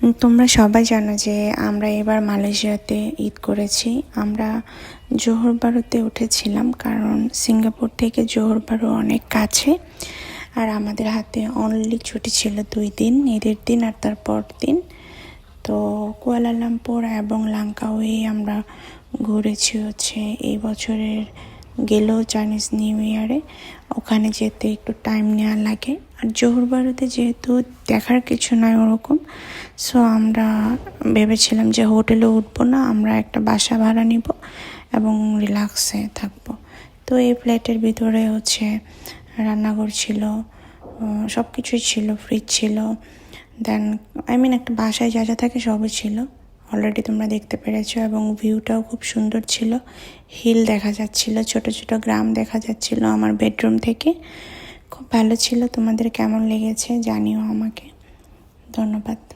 তোমরা সবাই জানো যে আমরা এবার মালয়েশিয়াতে ঈদ করেছি। আমরা জোহর বারুতে উঠেছিলাম কারণ সিঙ্গাপুর থেকে জোহর বারু অনেক কাছে। আর আমাদের হাতে অনলি ছুটি ছিল দুই দিন, ঈদের দিন আর তারপর দিন। তো কুয়ালালামপুর এবং লাঙ্কাওয়ে আমরা ঘুরেছি হচ্ছে এই বছরের গেলেও চাইনিজ নিউ ইয়ারে ওখানে যেতে একটু টাইম নেওয়া লাগে। আর জোহর বারুতে যেহেতু দেখার কিছু নয় ওরকম সো আমরা ভেবেছিলাম যে হোটেলে উঠবো না, আমরা একটা বাসা ভাড়া নিব এবং রিল্যাক্সে থাকব। তো এই ফ্ল্যাটের ভিতরে হচ্ছে রান্নাঘর ছিল সব কিছুই ছিল ফ্রিজ ছিল দেন আই মিন একটা বাসায় যা যা থাকে সবই ছিল। অলরেডি তোমরা দেখতে পেরেছ এবং ভিউটাও খুব সুন্দর ছিল। হিল দেখা যাচ্ছিল, ছোট ছোট গ্রাম দেখা যাচ্ছিল আমার বেডরুম থেকে। খুব ভালো ছিল, তোমাদের কেমন লেগেছে জানিও আমাকে। ধন্যবাদ।